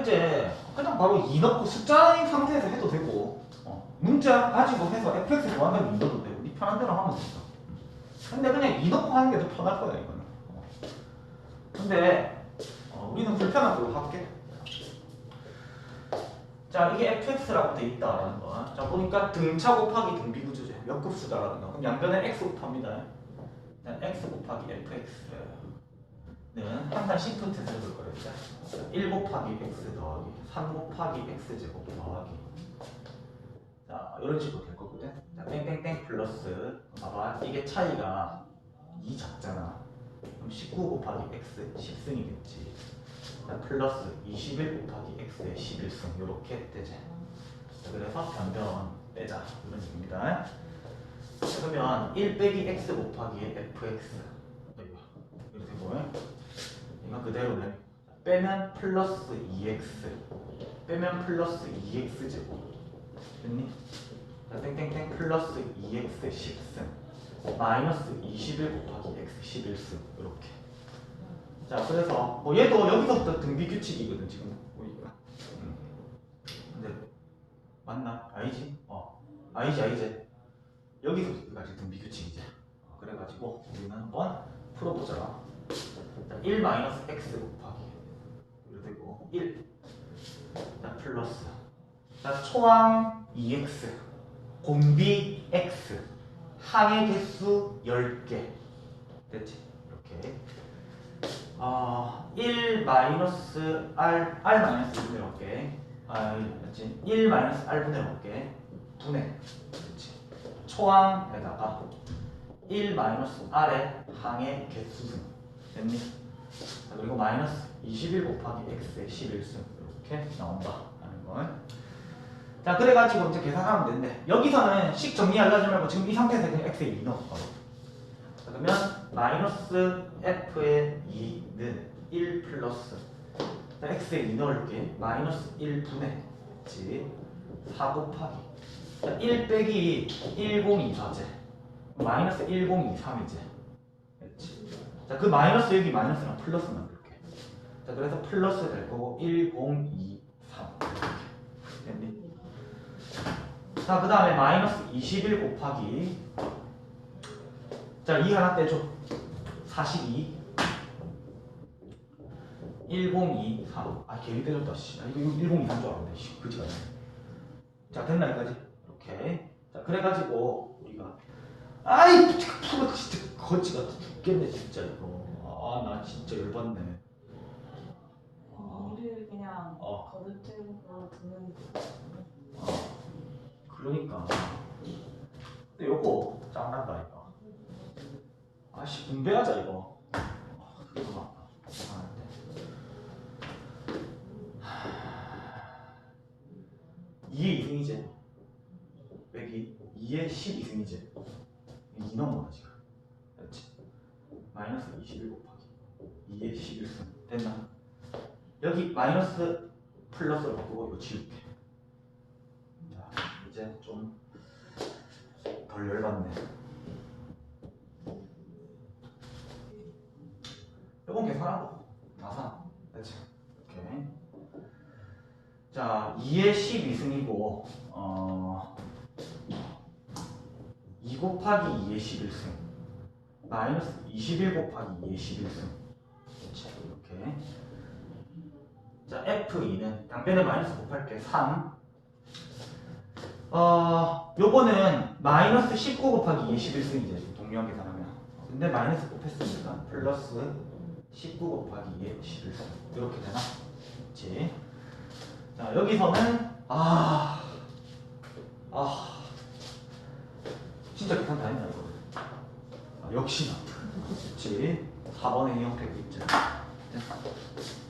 이제 그냥 바로 2 넣고 숫자인 상태에서 해도 되고 어, 문자 가지고 해서 fx 구한다면 2 넣어도 되고 네 편한 대로 하면 됐어 근데 그냥 2 넣고 하는 게 더 편할 거야 이거는 어. 근데 어, 우리는 불편한 걸로 할게 자 이게 fx라고 돼 있다라는 거. 자 보니까 등차 곱하기 등비 구조제 몇 급수다라는 거. 그럼 양변에 x 곱합니다. x 곱하기 fx 는 항상 시프트에서 볼 거랬죠. 1 곱하기 x 더하기 3 곱하기 x 제곱 더하기 자 이런 식으로 될 거거든. 자 땡땡땡 플러스 봐봐 이게 차이가 2 작잖아. 그럼 19 곱하기 x 10승이겠지. 자, 플러스 21 곱하기 x의 11승 이렇게 되지. 자, 그래서 변변 빼자 이런 얘기입니다. 자, 그러면 1 빼기 x 곱하기 fx 이렇게 되고 이거 그대로네. 빼면 플러스 2x 빼면 플러스 2x 제곱 됐니? 자, 땡땡땡 플러스 2x 10승. 마이너스 21 곱하기 x 11승. 이렇게. 자 그래서 뭐 얘도 여기서부터 등비 규칙이거든 지금. 보니까. 음. 근데 맞나? 아니지? 어. 아니지 아니지. 여기서까지 등비 규칙이지. 어, 그래가지고 우리는 한번 풀어보자 자, 1 마이너스 x 곱하기 이렇게 되고 1 자, 플러스. 자 초항 2x 공비 x. 항의 개수 10개. 됐지? 이렇게. 아, 1 마이너스 r r 마이너스 1분의 몇개 아, 맞지? 1 마이너스 몇개 분의 그렇지? 초항에다가 1 마이너스 r의 항의 개수승? 자, 그리고 마이너스 21 곱하기 x의 11승 이렇게 나온다 하는 건. 자 그래가지고 이제 계산하면 되는데 여기서는 식 정리하려지 말고 지금 이 상태에서 그냥 x에 2 넣어. 그러면 마이너스 f의 2는 1 플러스. 자, x에 2 넣을게 마이너스 1분의 지4 곱하기. 자, 1 빼기 1024제. 마이너스 1023이제 그렇지 자 그 마이너스 여기 마이너스랑 플러스 만들게 자 그래서 플러스 될 거고 1023 됐니? 자 그 다음에 마이너스 21 곱하기 자, 2 하나 떼줘. 42. 1023. 아, 개리 떼줬다, 씨. 아, 이거 1023 줄 알았네, 씨. 그지 같네. 자, 됐나, 여기까지? 이렇게. 자, 그래가지고, 우리가. 아이, 그거 진짜 거지 같아 죽겠네, 진짜, 이거. 아, 나 진짜 열받네. 우리 그냥 어. 거듭되고 듣는 어. 그러니까. 근데 요거, 짱난다, 이거. 아씨, 분배하자, 이거. 아, 이거 맞다. 이상한데. 2의 2승이제. 빼기 2의 12승이제. 2 넘어가, 지금. 마이너스 21 곱하기 2의 11승. 됐나? 여기 마이너스 플러스로 바꾸고 이거 지울게. 자, 이제 좀 덜 열받네. 이건 계산하고 나산. 그렇지. 이렇게. 자, 2의 12승이고 어, 2 곱하기 2의 11승 마이너스 21 곱하기 2의 11승 그렇지. 이렇게. 자, F2는 양변에 마이너스 곱할게 3 어, 요거는 마이너스 19 곱하기 2의 11승이제 동료한 계산하면 근데 마이너스 곱했으니까 플러스 19 곱하기 2의 11승 이렇게 되나? 그렇지 자 여기서는 아, 아 진짜 계산 다 했나 이거 아, 역시나. 그렇지. 4번에 이형태고 있죠 됐어.